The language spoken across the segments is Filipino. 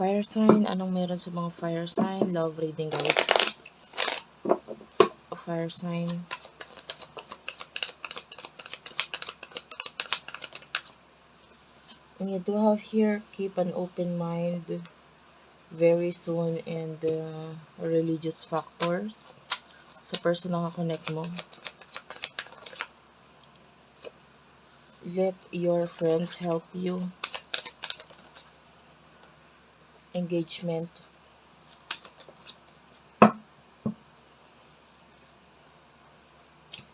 fire sign. Anong meron sa mga fire sign? Love reading, guys. Fire sign. And you do have here, keep an open mind very soon and uh, religious factors sa person na connect mo. Let your friends help you. Engagement.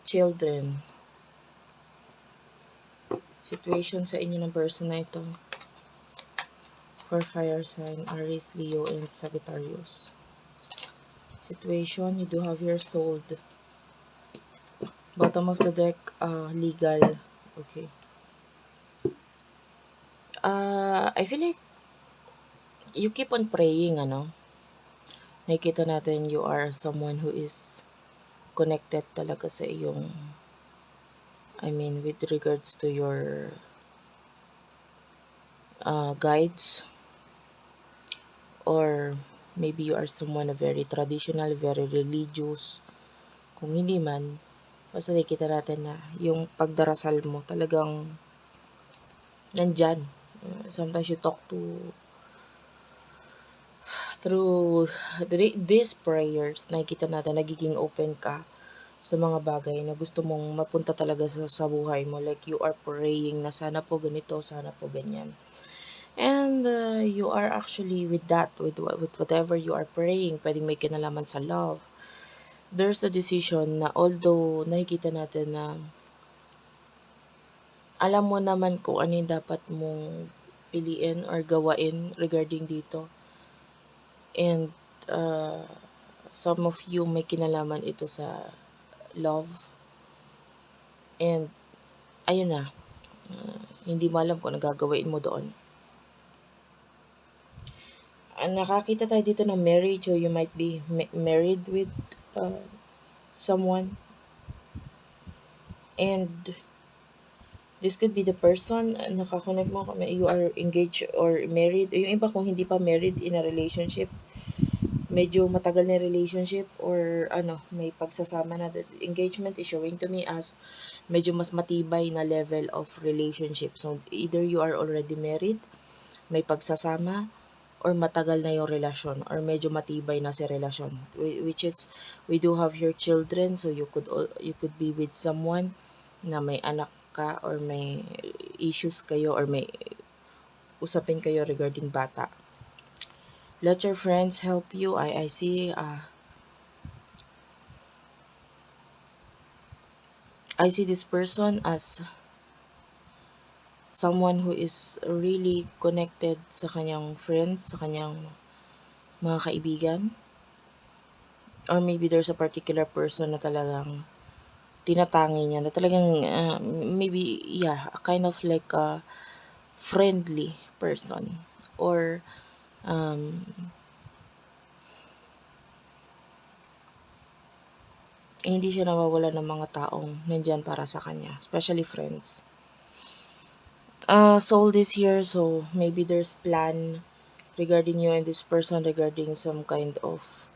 Children. Situation sa inyo ng person na ito. For fire sign, Aries, Leo, and Sagittarius. Situation, you do have your sold. Bottom of the deck, uh, legal. Okay. Uh, I feel like you keep on praying, ano? Nakikita natin you are someone who is connected talaga sa iyong I mean, with regards to your uh, guides or maybe you are someone na very traditional, very religious. Kung hindi man, basta nakikita natin na yung pagdarasal mo talagang nandyan. Sometimes you talk to through the- these prayers, nakikita natin nagiging open ka sa mga bagay na gusto mong mapunta talaga sa, sa buhay mo. Like you are praying na sana po ganito, sana po ganyan. And uh, you are actually with that, with, with whatever you are praying, pwedeng may kinalaman sa love. There's a decision na although nakikita natin na alam mo naman kung ano yung dapat mong piliin or gawain regarding dito. And uh, some of you may kinalaman ito sa love. And ayun na, uh, hindi mo alam kung ano mo doon. Ah, nakakita tayo dito ng marriage or you might be ma- married with uh, someone. And this could be the person na nakakonect mo kung you are engaged or married. Yung iba kung hindi pa married in a relationship, medyo matagal na relationship or ano, may pagsasama na. Engagement is showing to me as medyo mas matibay na level of relationship. So, either you are already married, may pagsasama, or matagal na yung relasyon, or medyo matibay na si relasyon. Whi- Which is, we do have your children, so you could you could be with someone na may anak ka, or may issues kayo, or may usapin kayo regarding bata. Let your friends help you. I, I see, uh, I see this person as someone who is really connected sa kanyang friends, sa kanyang mga kaibigan. Or maybe there's a particular person na talagang tinatangi niya, na talagang, uh, maybe, yeah, a kind of like a friendly person. Or, um, hindi siya nawawala ng mga taong nandyan para sa kanya, especially friends. uh sold is here so maybe there's plan regarding you and this person regarding some kind of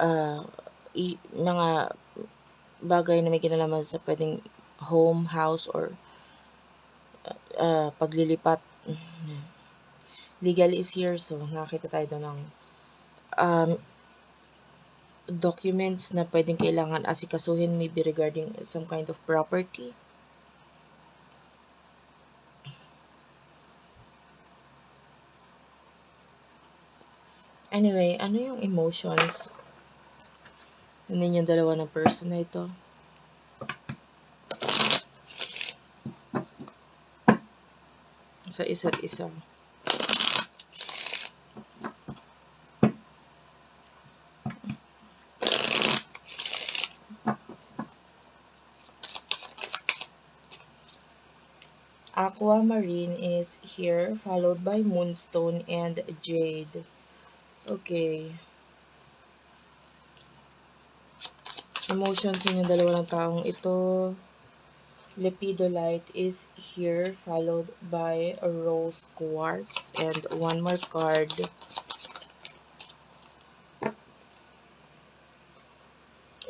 uh i- mga bagay na may kinalaman sa pwedeng home, house or uh, paglilipat. Legal is here so nakita tayo doon ng um, documents na pwedeng kailangan asikasuhin maybe regarding some kind of property. Anyway, ano yung emotions ninyong dalawa ng person na ito? Sa isa't isa. Aquamarine is here, followed by Moonstone and Jade. Okay. Emotions ninyong dalawa ng taong ito. lepidolite is here followed by a rose quartz and one more card.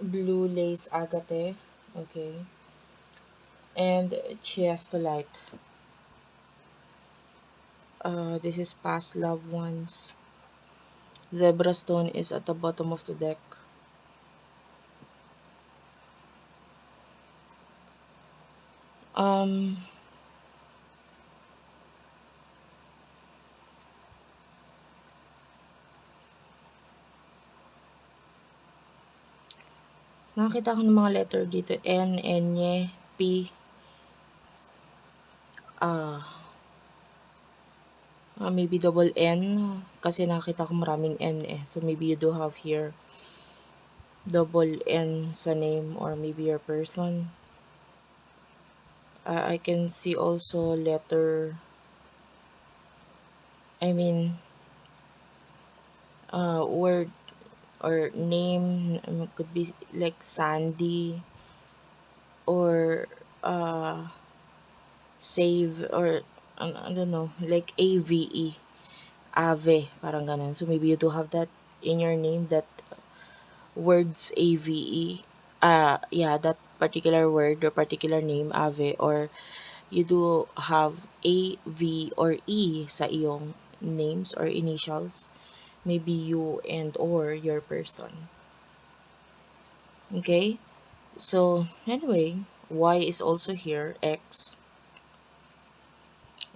Blue lace agate okay. And chiastolite uh, this is past loved ones. Zebra stone is at the bottom of the deck um Nakakita ko ng mga letter dito. N, N, P, ah, uh, maybe double N. Kasi nakita ko maraming N eh. So maybe you do have here double N sa name or maybe your person. Uh, I can see also letter, I mean, uh, word or name um, could be like Sandy or uh save or I don't know like AVE Ave parang ganun. So maybe you do have that in your name that words AVE uh yeah that particular word or particular name Ave or you do have AV or E sa iyong names or initials maybe you and or your person. Okay? So anyway y is also here x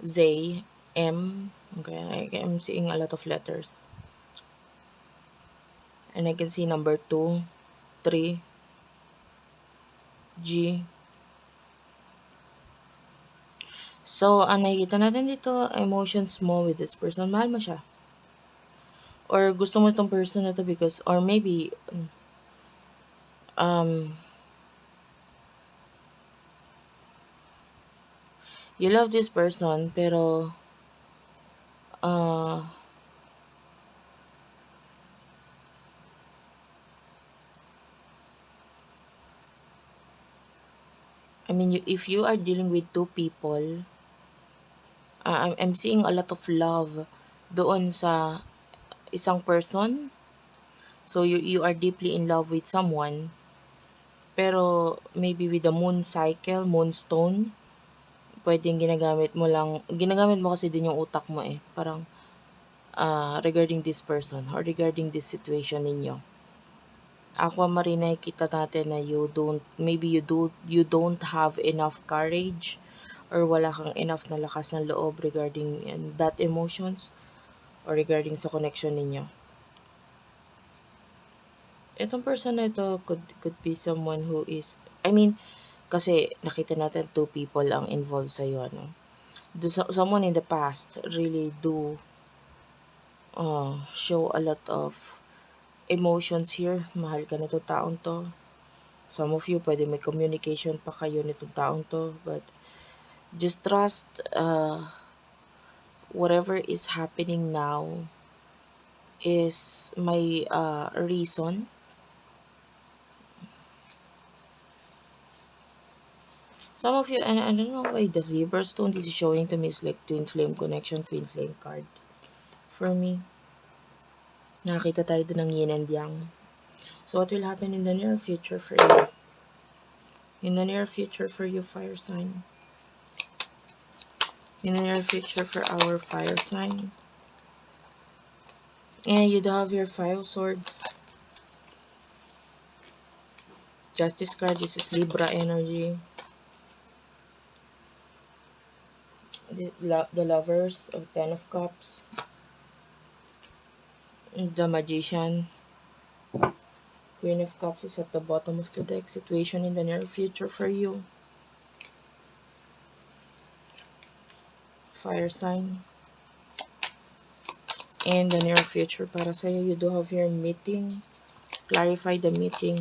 z m okay i'm seeing a lot of letters. And i can see number 2 3 g So, ang nakikita natin dito, emotions mo with this person. Mahal mo siya or gusto mo itong person na to because or maybe um you love this person pero uh, I mean, you, if you are dealing with two people, uh, I'm, I'm seeing a lot of love doon sa isang person. So, you, you are deeply in love with someone. Pero, maybe with the moon cycle, moonstone, pwedeng ginagamit mo lang, ginagamit mo kasi din yung utak mo eh. Parang, uh, regarding this person or regarding this situation ninyo. Aquamarine nakikita natin na you don't, maybe you do, you don't have enough courage or wala kang enough na lakas ng loob regarding that emotions or regarding sa connection ninyo. Itong person na ito could, could be someone who is, I mean, kasi nakita natin two people ang involved sa iyo, ano. The, someone in the past really do uh, show a lot of emotions here. Mahal ka nito taong to. Some of you, pwede may communication pa kayo nitong taong to. But, just trust, uh, whatever is happening now is my uh, reason some of you and I don't know why the zebra stone this is showing to me is like twin flame connection twin flame card for me nakita tayo din ng yin and yang so what will happen in the near future for you in the near future for you fire sign in the near future for our fire sign. And you have your five swords. Justice card, this is Libra energy. The, the lovers of Ten of Cups. The Magician. Queen of Cups is at the bottom of the deck. Situation in the near future for you. fire sign. In the near future para sa'yo, you do have your meeting. Clarify the meeting.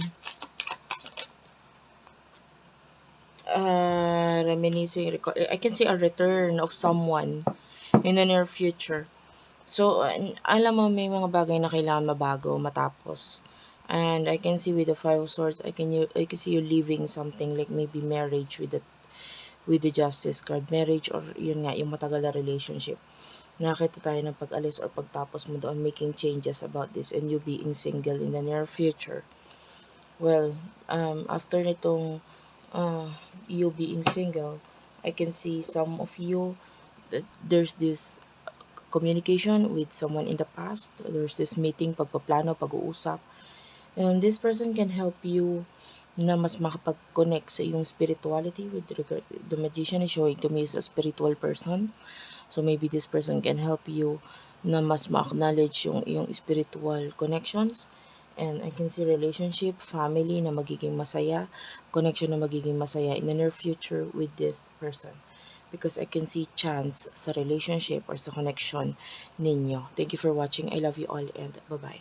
Uh, reminiscing, I can see a return of someone in the near future. So, alam mo, may mga bagay na kailangan mabago, matapos. And I can see with the Five of Swords, I can, I can see you leaving something like maybe marriage with the with the justice card, marriage or yun nga, yung matagal na relationship. Nakita tayo ng pag-alis or pagtapos mo doon, making changes about this and you being single in the near future. Well, um, after nitong uh, you being single, I can see some of you there's this communication with someone in the past. There's this meeting, pagpaplano, pag-uusap. And this person can help you na mas makapag-connect sa iyong spirituality with regard the magician is showing to me is a spiritual person so maybe this person can help you na mas ma-acknowledge yung iyong spiritual connections and I can see relationship, family na magiging masaya, connection na magiging masaya in the near future with this person because I can see chance sa relationship or sa connection ninyo. Thank you for watching. I love you all and bye-bye.